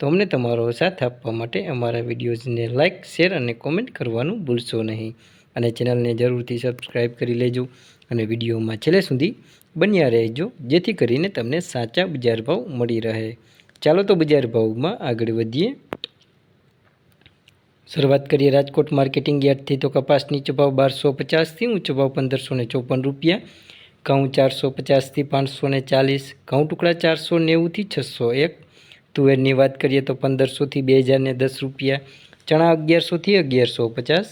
તો અમને તમારો સાથ આપવા માટે અમારા વિડીયોઝને લાઇક શેર અને કોમેન્ટ કરવાનું ભૂલશો નહીં. અને ચેનલને જરૂરથી સબસ્ક્રાઈબ કરી લેજો અને વિડીયોમાં છેલ્લે સુધી બન્યા રહેજો, જેથી કરીને તમને સાચા બજાર ભાવ મળી રહે. ચાલો તો બજાર ભાવમાં આગળ વધીએ. શરૂઆત કરીએ રાજકોટ માર્કેટિંગ યાર્ડથી. તો કપાસ નીચો ભાવ બારસો પચાસથી, ઊંચો ભાવ પંદરસો ચોપન રૂપિયા. ઘઉં ચારસો પચાસથી પાંચસો ને ચાલીસ, ઘઉં ટુકડા ચારસો નેવુંથી છસો એક. તુવેરની વાત કરીએ તો પંદરસોથી બે હજાર ને દસ રૂપિયા, ચણા અગિયારસોથી અગિયારસો પચાસ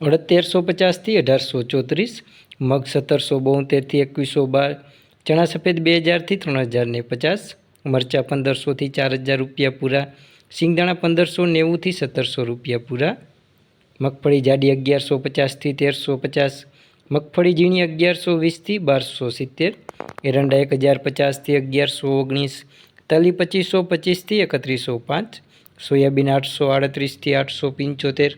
અડદ તેરસો પચાસથી અઢારસો ચોત્રીસ, મગ સત્તરસો બોતેરથી એકવીસો બાર, ચણા સફેદ બે હજારથી ત્રણ હજાર ને પચાસ, મરચાં પંદરસોથી ચાર હજાર રૂપિયા પૂરા, સિંગદાણા પંદરસો નેવુંથી સત્તરસો રૂપિયા પૂરા, મગફળી જાડી અગિયારસો પચાસથી તેરસો પચાસ, મગફળી ઝીણી અગિયારસો વીસથી બારસો સિત્તેર, એરંડા એક હજાર પચાસથી અગિયારસો ઓગણીસ તલી પચીસો, પચીસથી એકત્રીસો પાંચ, સોયાબીન આઠસો, આડત્રીસથી આઠસો પંચોતેર.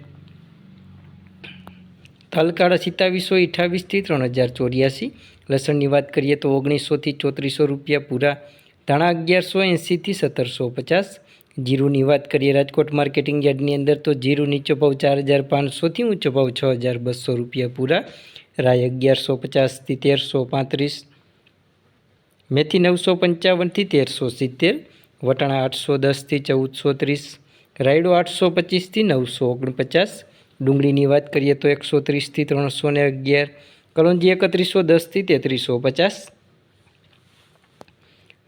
તલકાળા સિત્તાવીસો, અઠ્ઠાવીસથી ત્રણ હજાર ચોર્યાસી. લસણની વાત કરીએ તો ઓગણીસોથી ચોત્રીસો રૂપિયા પૂરા. ધાણા અગિયારસો એંસીથી સત્તરસો પચાસ. જીરુની વાત કરીએ રાજકોટ માર્કેટિંગ યાર્ડની અંદર તો જીરું નીચો ભાવ ચાર હજાર પાંચસોથી ઊંચો ભાવ છ હજાર બસો રૂપિયા પૂરા. રાય અગિયારસો પચાસથી તેરસો પાંત્રીસ. મેથી નવસો પંચાવનથી તેરસો સિત્તેર, વટાણા આઠસો દસથી ચૌદસો ત્રીસ, રાયડો આઠસો પચીસથી નવસો ઓગણપચાસ, ડુંગળીની વાત કરીએ તો એકસો ત્રીસથી ત્રણસો ને અગિયાર, કલોંજી એકત્રીસો દસથી તેત્રીસો પચાસ.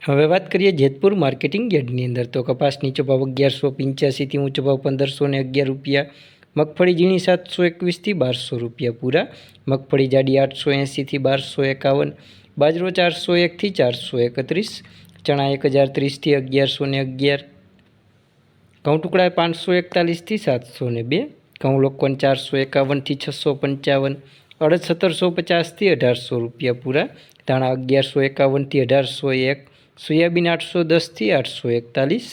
હવે વાત કરીએ જેતપુર માર્કેટિંગ યાર્ડની અંદર તો કપાસ નીચો ભાવ અગિયારસો પંચ્યાસીથી ઊંચો ભાવ પંદરસો ને અગિયાર રૂપિયા, મગફળી ઝીણી સાતસો એકવીસથી બારસો રૂપિયા પૂરા, મગફળી જાડી આઠસો એંસીથી બારસો એકાવન બાજરો ચારસો એકથી ચારસો એકત્રીસ, ચણા એક હજાર ત્રીસથી અગિયારસો ને અગિયાર, ઘઉં ટુકડા પાંચસો એકતાલીસથી સાતસો ને બે, ઘઉં લોકોન ચારસો એકાવનથી છસો પંચાવન, અડદ સત્તરસો પચાસથી અઢારસો રૂપિયા પૂરા, ધાણા અગિયારસો એકાવનથી અઢારસો એક, સોયાબીન આઠસો દસથી આઠસો એકતાલીસ,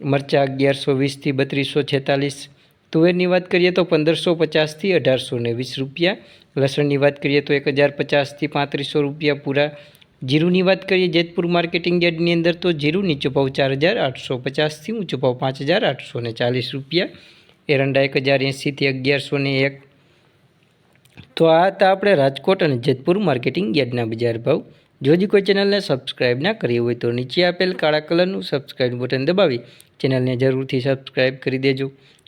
મરચાં અગિયારસો વીસથી બત્રીસો છેતાલીસ તુવેરની વાત કરીએ તો પંદરસો પચાસથી અઢારસો ને વીસ રૂપિયા. લસણની વાત કરીએ તો એક હજાર પચાસથી પાંત્રીસો રૂપિયા પૂરા. જીરુની વાત કરીએ જેતપુર માર્કેટિંગ યાર્ડની અંદર તો જીરું નીચો ભાવ ચાર હજાર આઠસો પચાસથી ઊંચો ભાવ પાંચ હજાર આઠસો ને ચાલીસ રૂપિયા. એરંડા એક હજાર એંસીથી અગિયારસો ને એક. તો આ હતા આપણે રાજકોટ અને જેતપુર માર્કેટિંગ યાર્ડના બજાર ભાવ. જો હજી કોઈ ચેનલને સબસ્ક્રાઈબ ના કરી હોય તો નીચે આપેલ કાળા કલરનું સબસ્ક્રાઈબ બટન દબાવી. ચેનલને જરૂરથી સબસ્ક્રાઈબ કરી દેજો.